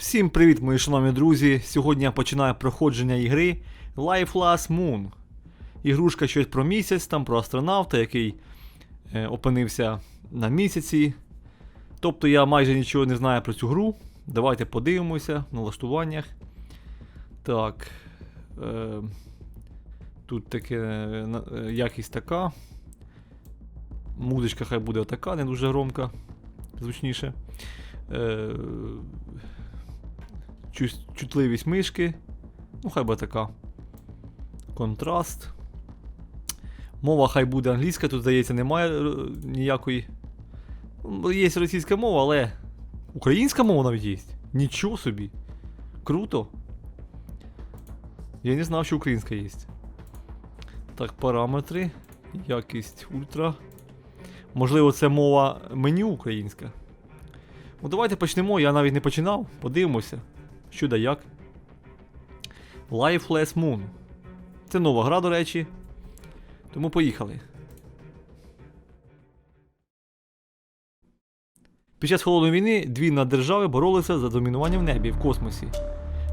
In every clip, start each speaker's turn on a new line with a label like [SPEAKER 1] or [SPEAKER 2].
[SPEAKER 1] Всім привіт, мої шановні друзі! Сьогодні я починаю проходження ігри Life Last Moon. Ігрушка щось про місяць, там про астронавта, який е, опинився на місяці. Тобто я майже нічого не знаю про цю гру. Давайте подивимося в налаштуваннях. Так. Е, тут таке е, е, якість така. Музичка хай буде така, не дуже громка, звучніше. Е, чутливість мишки. Ну, хай би така. Контраст. Мова хай буде англійська, тут, здається, немає е, ніякої. Є російська мова, але. Українська мова навіть є. Нічого собі. Круто. Я не знав, що українська є. Так, параметри. Якість ультра. Можливо, це мова меню українська. Ну давайте почнемо, я навіть не починав. Подивимося. Що да як. Lifeless Moon. Це нова гра, до речі. Тому поїхали. Під час холодної війни дві наддержави боролися за домінування в небі в космосі.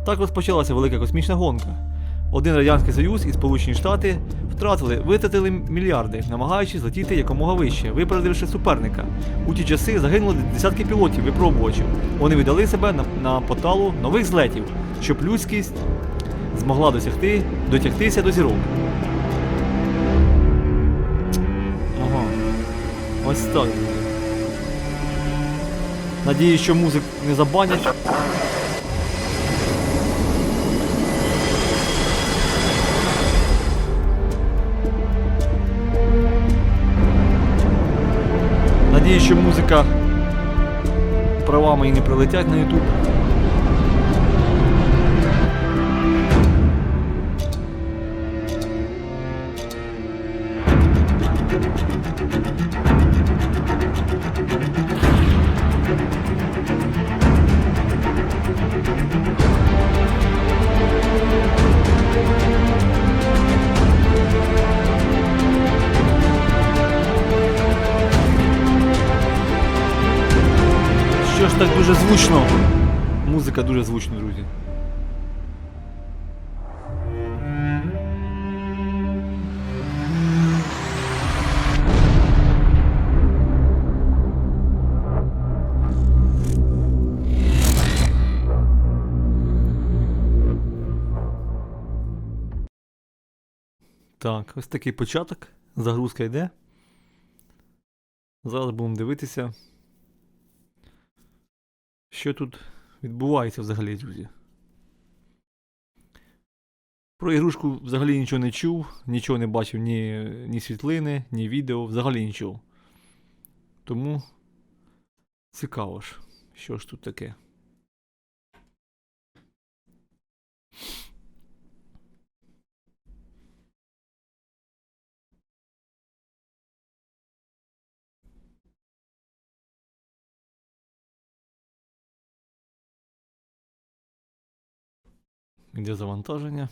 [SPEAKER 1] Так розпочалася велика космічна гонка. Один Радянський Союз і Сполучені Штати втратили, витратили мільярди, намагаючись злетіти якомога вище, випередивши суперника. У ті часи загинули десятки пілотів випробувачів. Вони віддали себе на, на поталу нових злетів, щоб людськість змогла досягти, дотягтися до зірок. Ага. Ось так. Надіюсь, що музик не забанять. Надіюсь, що музика права мої не прилетять на YouTube. Звучно? Музика дуже звучна, друзі. Так, ось такий початок. Загрузка йде. Зараз будемо дивитися. Що тут відбувається взагалі, друзі? Про ігрушку взагалі нічого не чув, нічого не бачив, ні, ні світлини, ні відео, взагалі нічого. Тому цікаво ж, що ж тут таке. Іде завантаження.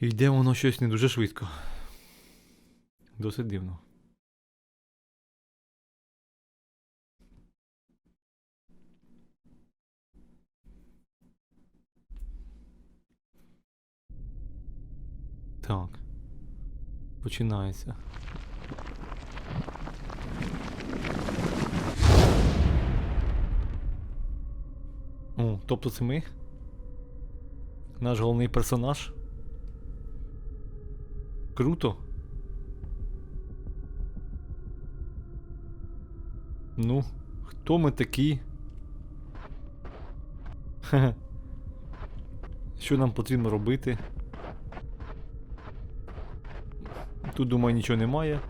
[SPEAKER 1] І йде воно щось не дуже швидко. Досить дивно. Так. Починається. О, тобто це ми? Наш головний персонаж? Круто. Ну, хто ми такі? Що нам потрібно робити? Тут, думаю, нічого немає.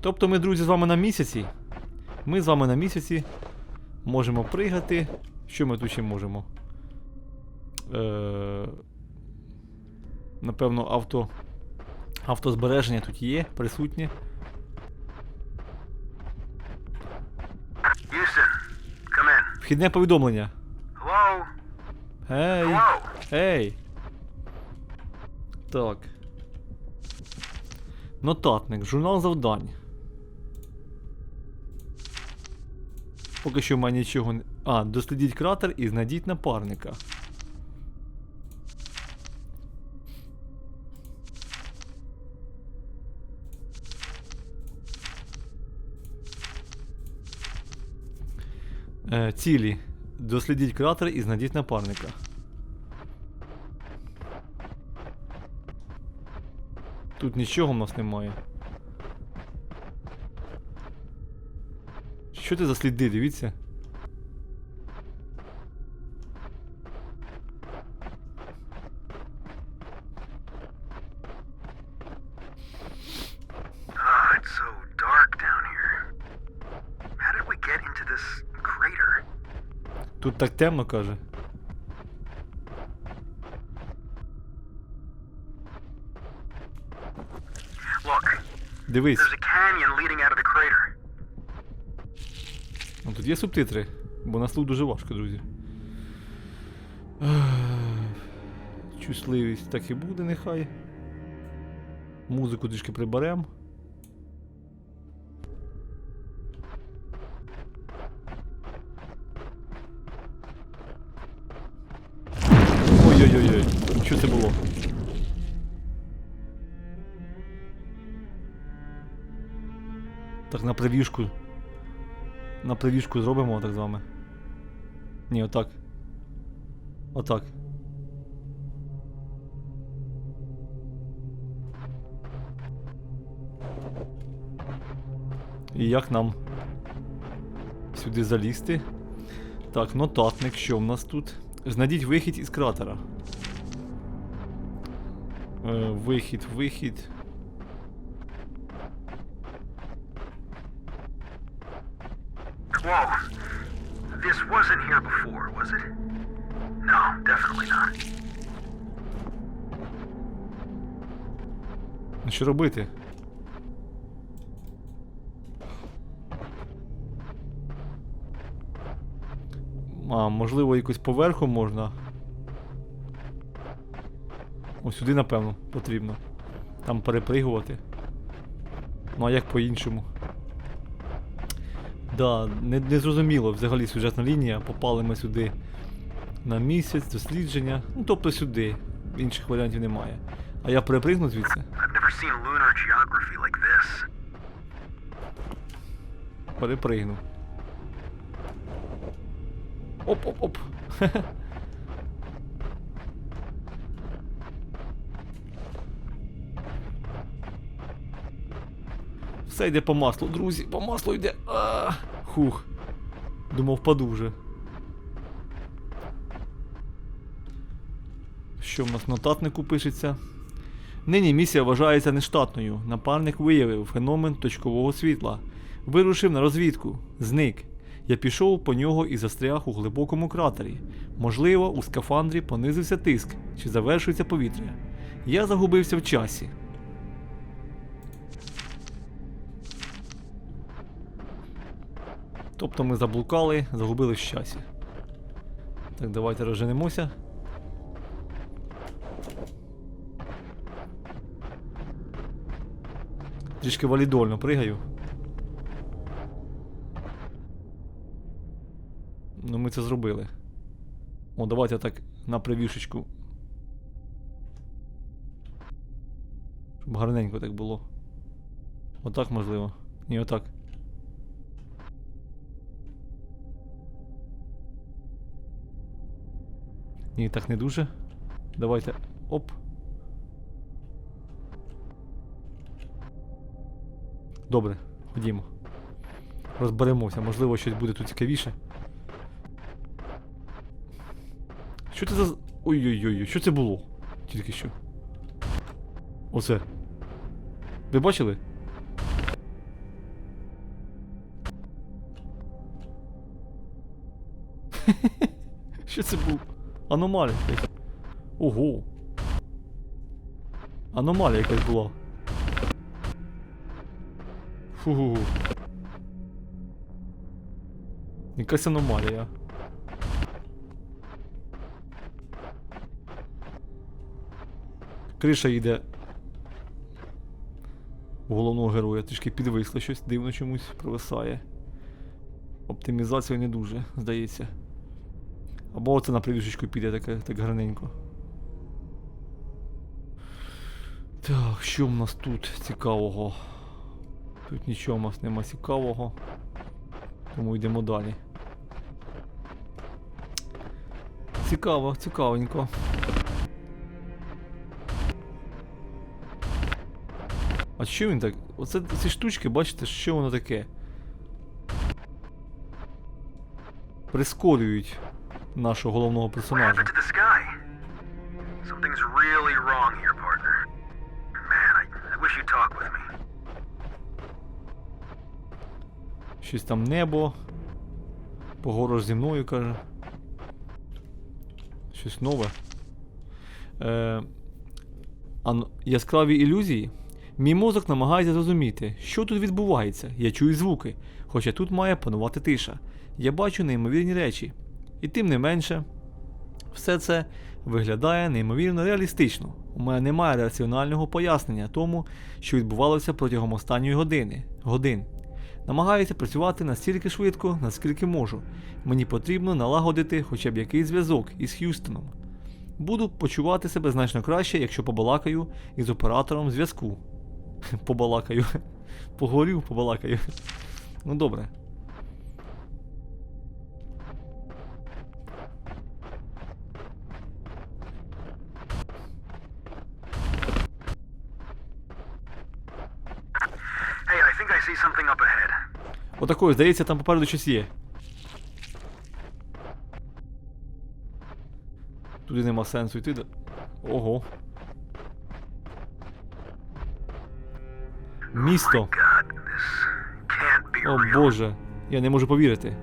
[SPEAKER 1] Тобто ми, друзі, з вами на місяці. Ми з вами на місяці можемо пригати. Що ми тут ще можемо? Е... Напевно, авто. Автозбереження тут є, присутнє. Вхідне повідомлення.
[SPEAKER 2] Hello?
[SPEAKER 1] Ей! Ей! Так. Нотатник, журнал завдань. Поки що в мене нічого не. А, дослідіть кратер і знайдіть напарника. Е, цілі. Дослідіть кратер і знайдіть напарника. Тут нічого в нас немає. Що це за сліди, дивіться?
[SPEAKER 2] Ah?
[SPEAKER 1] Тут так темно каже.
[SPEAKER 2] Look,
[SPEAKER 1] Дивись.
[SPEAKER 2] there's a canyon leading out of the crater.
[SPEAKER 1] Ну, тут є субтитри, бо на слух дуже важко, друзі. Ех, Чутливість так і буде, нехай. Музику трішки приберем. Ой-ой-ой, що це було? На прев'юшку. На прев'юшку зробимо так з вами. Ні, отак. Отак. І як нам сюди залізти? Так, нотатник, що в нас тут? Знайдіть вихід із кратера. Е, вихід, вихід. Що робити? А, можливо, якось поверху можна. Ось сюди, напевно, потрібно. Там перепригувати. Ну а як по-іншому? Да, не, не зрозуміло взагалі сюжетна лінія. Попали ми сюди на місяць, дослідження. Ну тобто сюди. Інших варіантів немає. А я перепригну звідси?
[SPEAKER 2] Seen lunar geography like this.
[SPEAKER 1] Перепригну. Оп-оп-оп. Все йде по маслу, друзі, по маслу йде. А, Хух. Думав, впаду вже. Що в нас в нотатнику пишеться? Нині місія вважається нештатною. Напарник виявив феномен точкового світла. Вирушив на розвідку. Зник. Я пішов по нього і застряг у глибокому кратері. Можливо, у скафандрі понизився тиск чи завершується повітря. Я загубився в часі. Тобто ми заблукали, загубили в часі. Так, давайте розженемося. Трішки валідольно пригаю. Ну, ми це зробили. О, давайте так на превішечку. Щоб гарненько так було. Отак можливо. Ні, отак. Ні, так не дуже. Давайте. Оп. Добре, ходімо. Розберемося, можливо, щось буде тут цікавіше. Що це за. Ой-ой-ой, що це було? Тільки що. Оце. Ви бачили? Що це був? Аномалія. Ого. Аномалія якась була. Фу. Якась аномалія. Криша йде. У головного героя трішки підвисло щось, дивно чомусь провисає. Оптимізація не дуже, здається. Або оце на придушечку піде таке, так гарненько. Так, що в нас тут цікавого? Тут нічого в нас нема цікавого. Тому йдемо далі. Цікаво, цікавенько. А що він так? Оце ці штучки, бачите, що воно таке? Прискорюють нашого головного персонажа. Щось там небо. Погорож зі мною, каже. Щось нове. Е, ан- яскраві ілюзії. Мій мозок намагається зрозуміти, що тут відбувається. Я чую звуки, хоча тут має панувати тиша. Я бачу неймовірні речі. І тим не менше, все це виглядає неймовірно реалістично. У мене немає раціонального пояснення тому, що відбувалося протягом останньої години. годин. Намагаюся працювати настільки швидко, наскільки можу. Мені потрібно налагодити хоча б якийсь зв'язок із Х'юстоном. Буду почувати себе значно краще, якщо побалакаю із оператором зв'язку. Побалакаю. Поговорю, побалакаю. Ну добре. Отакою, здається, там попереду щось є. Туди нема сенсу йти. Ого. Місто. О боже. Я не можу повірити.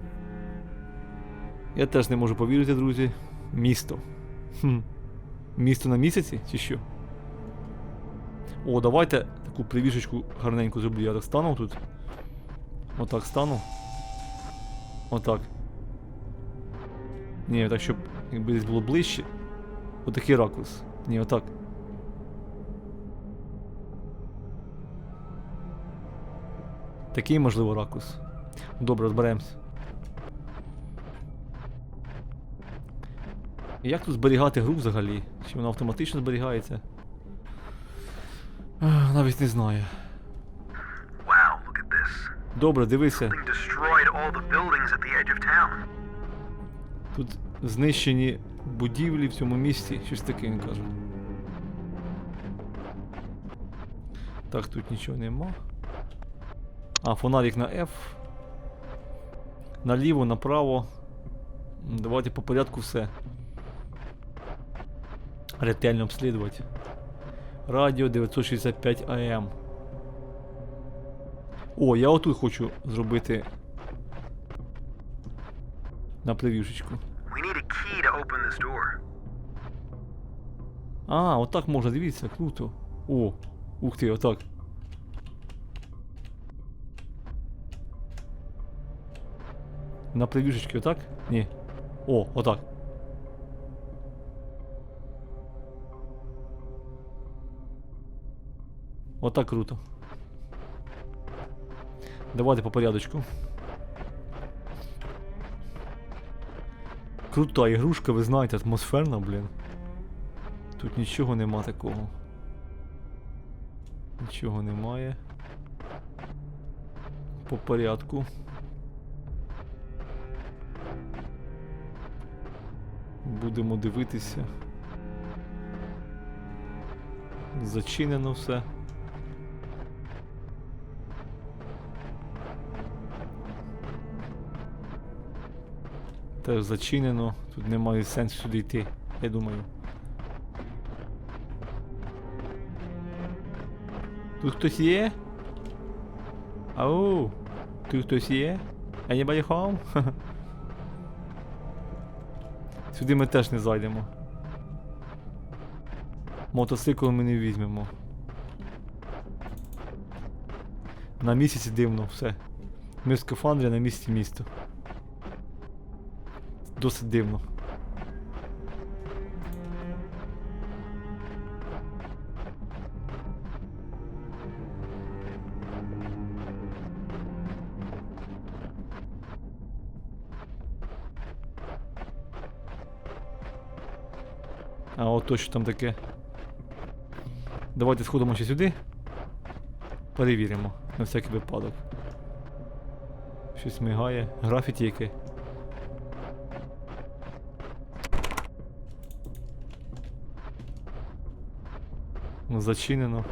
[SPEAKER 1] Я теж не можу повірити, друзі. Місто. Хм. Місто на місяці чи що? О, давайте таку привішечку гарненьку зроблю. Я так стану тут. Отак стану. Отак. Ні, так щоб якби десь було ближче. Отакий ракурс. Ні, отак. Такий можливо ракурс. Добре, розберемось. Як тут зберігати гру взагалі? Чи вона автоматично зберігається? Навіть не знаю.
[SPEAKER 2] Of town.
[SPEAKER 1] Тут знищені будівлі в цьому місті, щось таке він каже. Так, тут нічого нема. А, фонарик на F. Наліво, направо. Давайте по порядку все. Ретельно обслідувати. Радіо 965 АМ. О, я отут хочу зробити. На прев'юшечку.
[SPEAKER 2] We need a key to open this door.
[SPEAKER 1] А, отак можна, дивіться, круто. О, ух ти, отак. На прев'юшечки отак? Ні. О, отак. Отак круто. Давайте по порядочку. Крута ігрушка, ви знаєте, атмосферна, блін. Тут нічого нема такого. Нічого немає. По порядку. Будемо дивитися. Зачинено все. Теж зачинено. Тут немає сенсу сюди йти, я думаю. Тут хтось є? Ау! Тут хтось є? Anybody home? Сюди ми теж не зайдемо. Мотоцикл ми не візьмемо. На місяці дивно все. Ми в скафандрі на місці місто досить дивно. А от то, що там таке. Давайте сходимо ще сюди. Перевіримо на всякий випадок. Щось мигає. Графіті яке. Зачинено.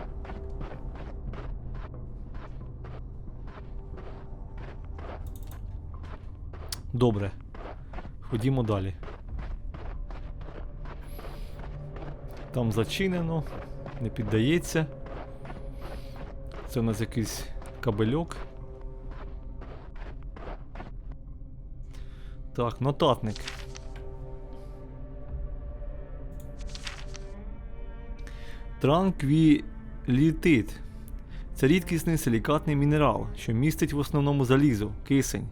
[SPEAKER 1] Добре. Ходімо далі. Там зачинено, не піддається. Це у нас якийсь кабельок. Так, нотатник. Транквілітит. Це рідкісний силікатний мінерал, що містить в основному залізо, кисень,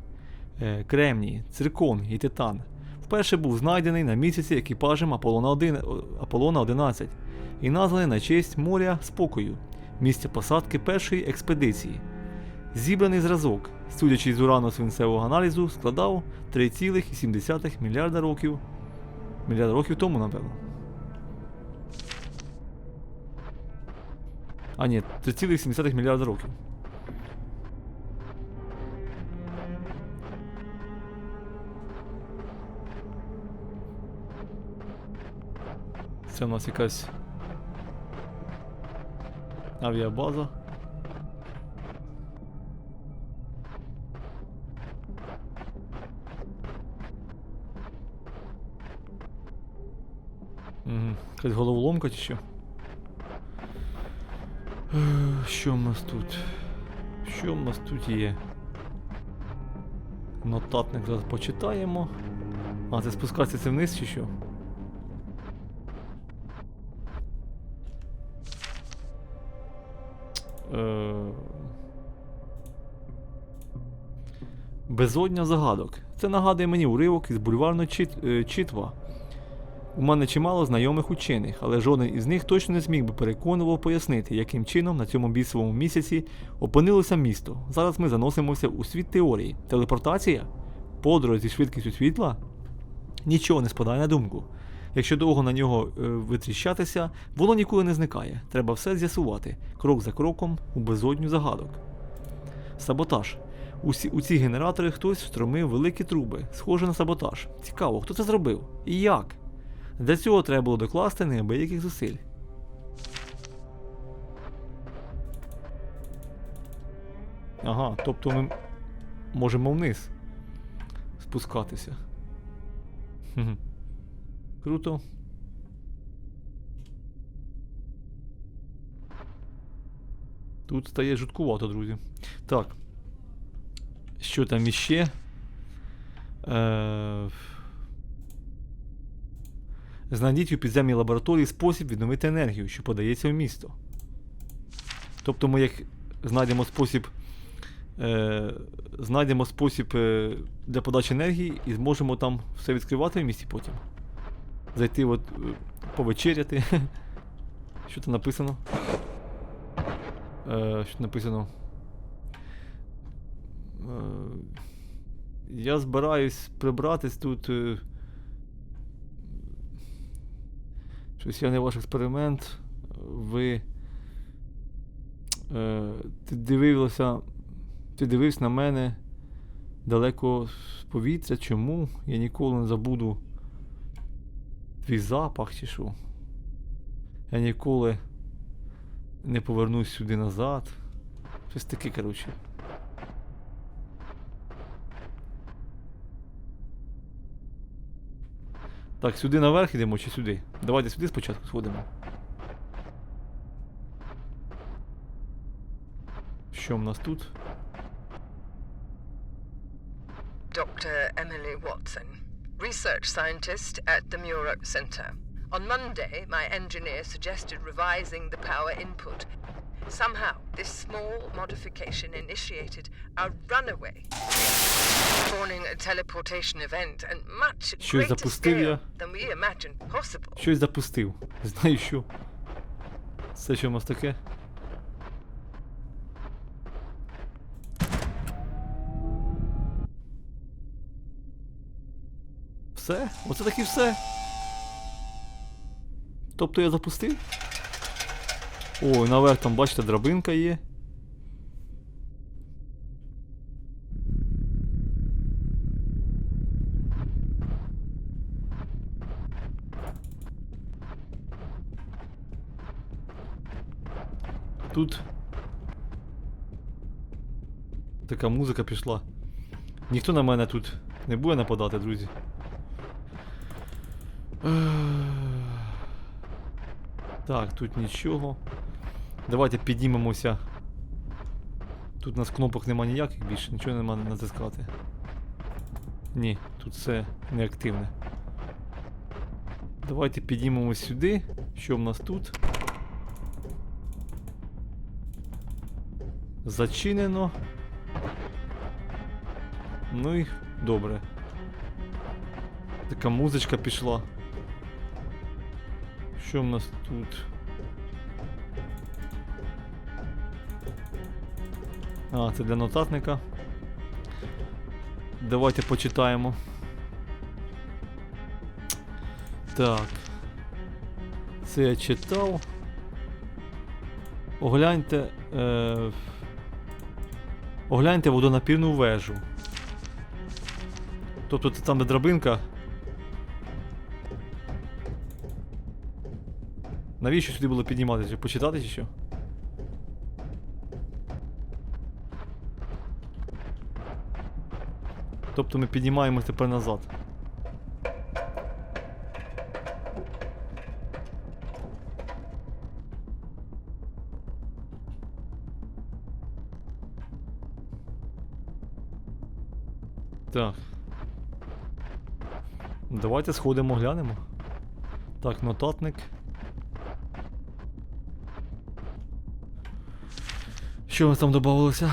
[SPEAKER 1] е, кремній, циркон і титан. Вперше був знайдений на місяці екіпажем Аполлона 1 Аполлона 11 і названий на честь моря спокою, місця посадки першої експедиції. Зібраний зразок, судячи з урану свинцевого аналізу, складав 3,7 мільярда років. Мільярда років тому, напевно. А ні, 3,7 мільярда років. Це у нас якась авіабаза. Угу. Якась головоломка чи що? Що в нас тут? Що в нас тут є? Нотатник зараз почитаємо. А, це спускатися це вниз чи що? Е... Безодня загадок. Це нагадує мені уривок із бульварного чит... е, читва. У мене чимало знайомих учених, але жоден із них точно не зміг би переконливо пояснити, яким чином на цьому бісовому місяці опинилося місто. Зараз ми заносимося у світ теорії. Телепортація? Подорож зі швидкістю світла? Нічого не спадає на думку. Якщо довго на нього е, витріщатися, воно ніколи не зникає. Треба все з'ясувати, крок за кроком у безодню загадок. Саботаж. Усі, у ці генератори хтось встромив великі труби, схоже на саботаж. Цікаво, хто це зробив? І як? Для цього треба було докласти неабияких зусиль. Ага, тобто ми можемо вниз спускатися. Круто. Тут стає жуткувато, друзі. Так. Що там іще? Е... Знайдіть у підземній лабораторії спосіб відновити енергію, що подається в місто. Тобто ми як знайдемо спосіб. Е, знайдемо спосіб е, для подачі енергії і зможемо там все відкривати в місті потім. Зайти от е, повечеряти. Що там написано? Е, що написано? Е, я збираюсь прибратись тут. Е, Щось я не ваш експеримент. Ви. Е, ти дивився. Ти дивився на мене далеко з повітря. Чому? Я ніколи не забуду твій запах чи що. Я ніколи не повернусь сюди назад. Щось таке, коротше. Так, сюди наверх йдемо чи сюди? Давайте сюди спочатку сходимо. Що в нас тут?
[SPEAKER 3] Dr. Emily Watson, research scientist at the Muro Center. On Monday, my engineer suggested revising the power input. Somehow, this small modification initiated a runaway, spawning a teleportation event and much
[SPEAKER 1] Щось
[SPEAKER 3] greater
[SPEAKER 1] запустив я.
[SPEAKER 3] scale than we imagined possible.
[SPEAKER 1] Щось запустив. Знаю що. Це що в нас таке? Все? Оце таки все. Тобто я запустив? Ой, наверх там, бачите, драбинка є. Тут така музика пішла. Ніхто на мене тут не буде нападати, друзі. Так, тут нічого. Давайте піднімемося. Тут у нас кнопок нема ніяких більше, нічого нема натискати. Ні, тут все неактивне. Давайте піднімемось сюди. Що в нас тут? Зачинено. Ну і добре. Така музичка пішла. Що в нас тут? А, це для нотатника. Давайте почитаємо. Так. Це я читав. Огляньте. Е... Огляньте водонапірну вежу. Тобто це там, де драбинка. Навіщо сюди було підніматися? Почитати чи що? Тобто ми піднімаємось тепер назад. Давайте сходимо, глянемо. Так, нотатник. Що у нас там додавалося?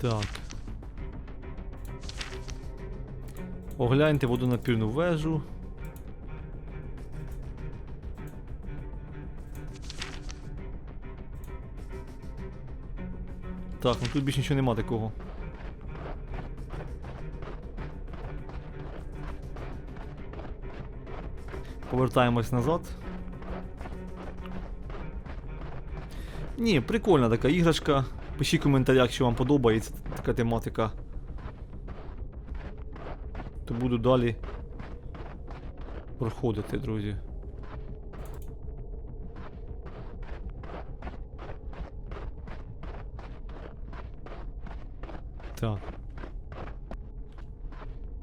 [SPEAKER 1] Так. Огляньте водонапірну вежу. Так, ну тут більше нічого нема такого. Повертаємось назад. Ні, прикольна така іграшка. Пишіть в коментарях, що вам подобається така тематика. То буду далі проходити, друзі. Так.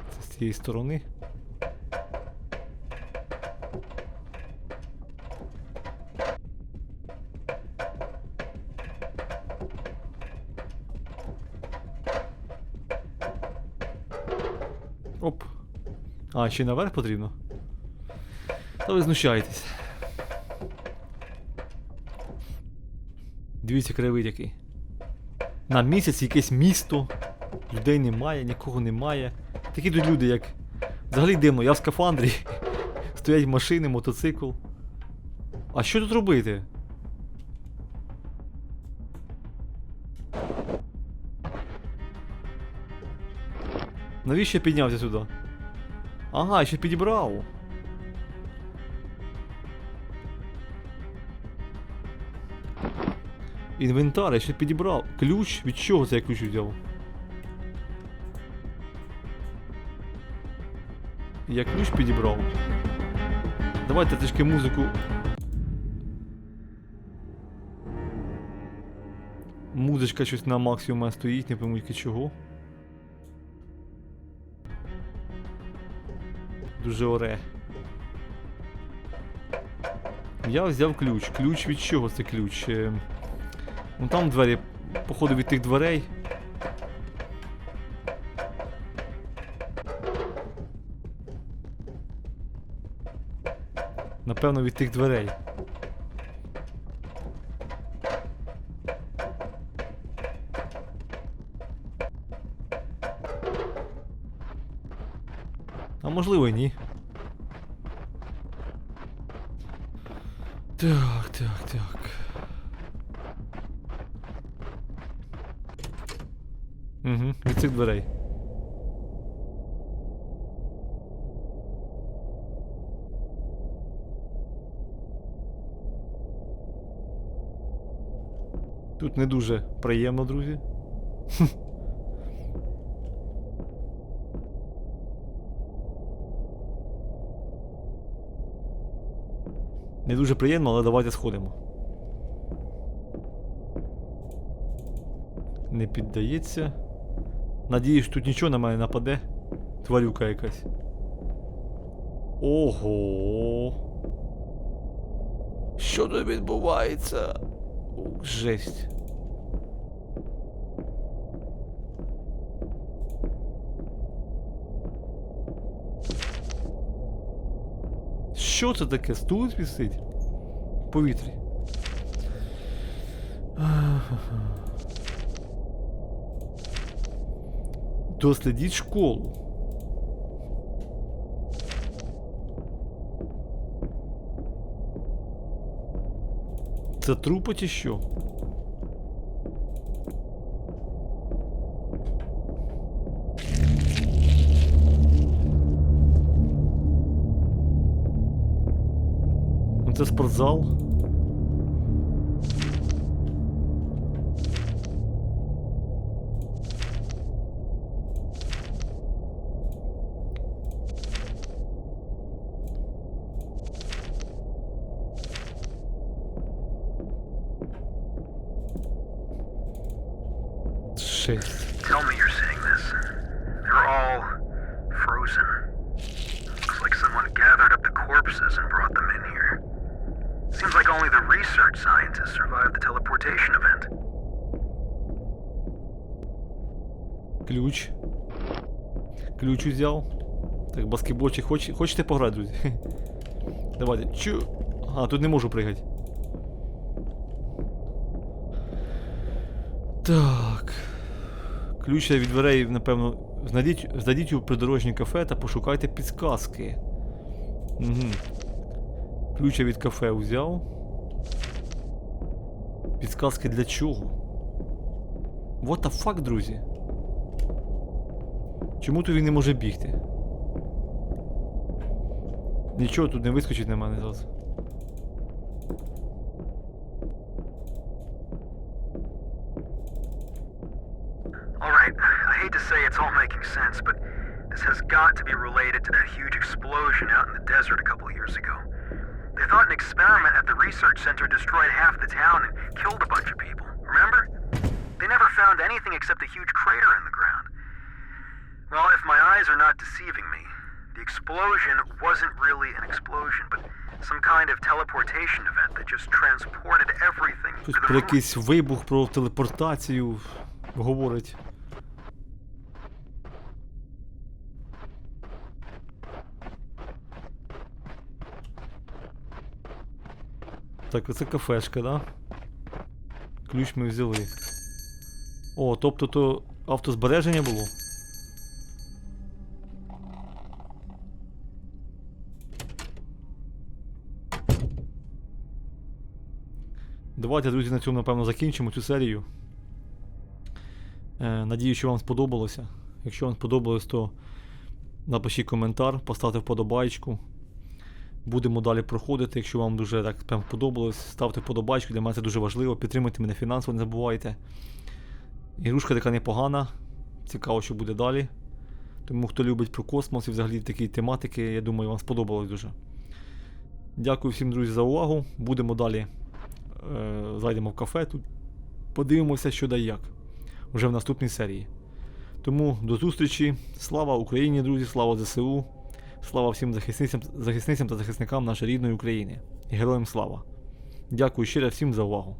[SPEAKER 1] Це з цієї сторони. А, ще наверх потрібно. Та ви знущаєтесь. Дивіться, краєвид який. На місяць якесь місто. Людей немає, нікого немає. Такі тут люди, як. Взагалі дивно, я в скафандрі. Стоять машини, мотоцикл. А що тут робити? Навіщо я піднявся сюди? Ага, ще підібрав. Інвентар, я ще підібрав. Ключ? Від чого це я ключ взяв? Я ключ підібрав. Давайте трішки музику. Музичка щось на максимум стоїть, не пойму чого. Дуже оре. Я взяв ключ. Ключ від чого це ключ? Е, Ну там двері, походу від тих дверей. Напевно, від тих дверей. можливо, ні. Так, так, так. Угу, Від цих дверей. Тут не дуже приємно, друзі. Не дуже приємно, але давайте сходимо. Не піддається. Надіюсь, тут нічого на мене нападе. Тварюка якась. Ого. Що тут відбувається? Жесть. Що це таке? Стул вісить? В повітрі. Дослідіть школу. Це трупа чи що? Ну, Це спортзал. Шесть.
[SPEAKER 2] Tell me you're seeing Research scientists survived the teleportation event.
[SPEAKER 1] Ключ. Ключ взяв. Так, баскетбольчик, хоч, хочете пограти, друзі? Давайте. Чу. А, тут не можу пригати. Так. Ключ від дверей, напевно, знайдіть, знайдіть у придорожнє кафе та пошукайте підсказки. Угу. Ключа від кафе взяв. Підсказки для чого? What the fuck, друзі? Чому то він не може бігти? Нічого тут не вискочить на мене зараз.
[SPEAKER 2] Sense, but this has got to be related to that huge explosion out in the desert a couple years ago. They thought an experiment at the research center destroyed half the town and killed a bunch of people. Remember? They never found anything except a huge crater in the ground. Well, if my eyes are not deceiving me, the explosion wasn't really an explosion, but some kind of teleportation event that just transported everything
[SPEAKER 1] Щось
[SPEAKER 2] to the
[SPEAKER 1] про
[SPEAKER 2] room.
[SPEAKER 1] якийсь вибух, про телепортацію говорить. Так, оце кафешка, да? Ключ ми взяли. О, тобто то автозбереження було? Давайте, друзі, на цьому, напевно, закінчимо цю серію. Е, надію, що вам сподобалося. Якщо вам сподобалось, то напишіть коментар, поставте вподобайку. Будемо далі проходити. Якщо вам дуже так прям сподобалось, ставте вподобайку, для мене це дуже важливо. Підтримуйте мене фінансово, не забувайте. Ігрушка така непогана. Цікаво, що буде далі. Тому хто любить про космос і взагалі такі тематики, я думаю, вам сподобалось дуже. Дякую всім, друзі, за увагу. Будемо далі. Е, зайдемо в кафе тут. Подивимося, що да і як. Вже в наступній серії. Тому до зустрічі. Слава Україні, друзі, слава ЗСУ. Слава всім захисницям, захисницям та захисникам нашої рідної України. Героям слава. Дякую щиро всім за увагу.